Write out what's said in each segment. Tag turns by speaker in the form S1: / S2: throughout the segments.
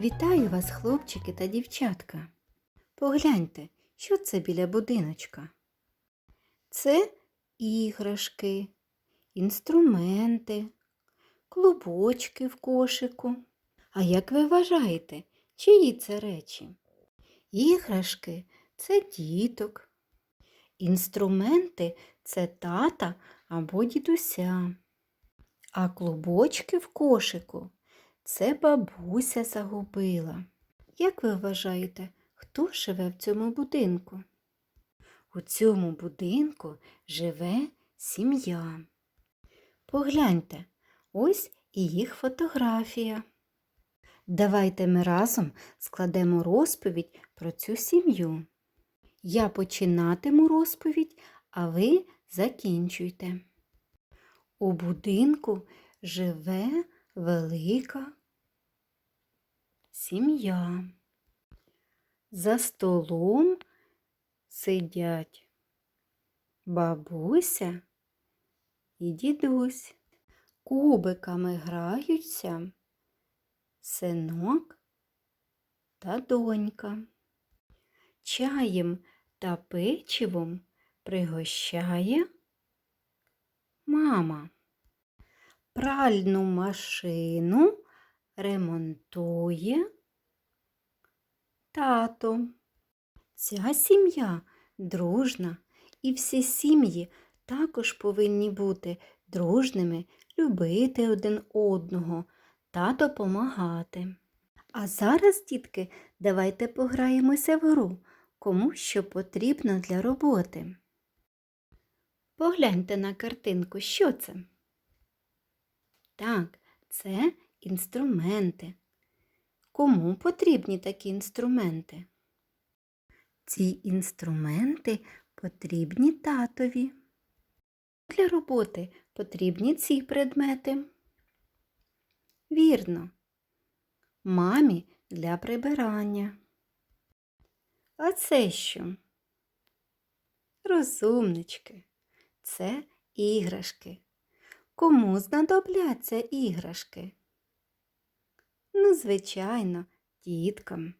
S1: Вітаю вас, хлопчики та дівчатка. Погляньте, що це біля будиночка. Це іграшки, інструменти, клубочки в кошику. А як ви вважаєте, чиї це речі? Іграшки це діток. Інструменти це тата або дідуся. А клубочки в кошику це бабуся загубила. Як ви вважаєте, хто живе в цьому будинку? У цьому будинку живе сім'я. Погляньте, ось і їх фотографія. Давайте ми разом складемо розповідь про цю сім'ю. Я починатиму розповідь, а ви закінчуйте. У будинку живе велика сім'я. За столом сидять бабуся і дідусь. Кубиками граються синок та донька. Чаєм та печивом пригощає мама. Пральну машину ремонтує тато. Ця сім'я дружна, і всі сім'ї також повинні бути дружними, любити один одного та допомагати. А зараз, дітки, давайте пограємося в гру, кому що потрібно для роботи. Погляньте на картинку, що це? Так, це інструменти. Кому потрібні такі інструменти? Ці інструменти потрібні татові. Для роботи потрібні ці предмети. Вірно. Мамі для прибирання. А це що? Розумнички. Це іграшки. Кому знадобляться іграшки? Ну, звичайно, діткам.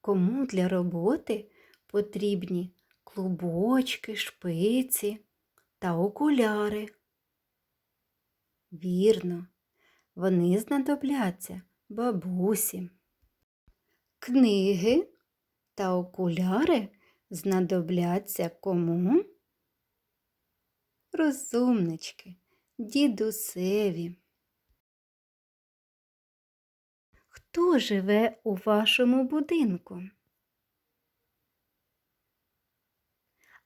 S1: Кому для роботи потрібні клубочки, шпиці та окуляри? Вірно, вони знадобляться бабусі. Книги та окуляри знадобляться кому? Розумнички, дідусеві. Хто живе у вашому будинку?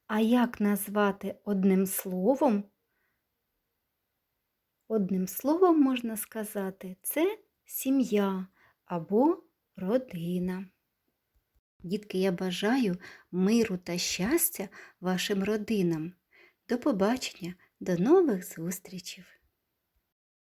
S1: А як назвати одним словом? Одним словом можна сказати, це сім'я або родина. Дітки, я бажаю миру та щастя вашим родинам. До побачення, до нових зустрічей!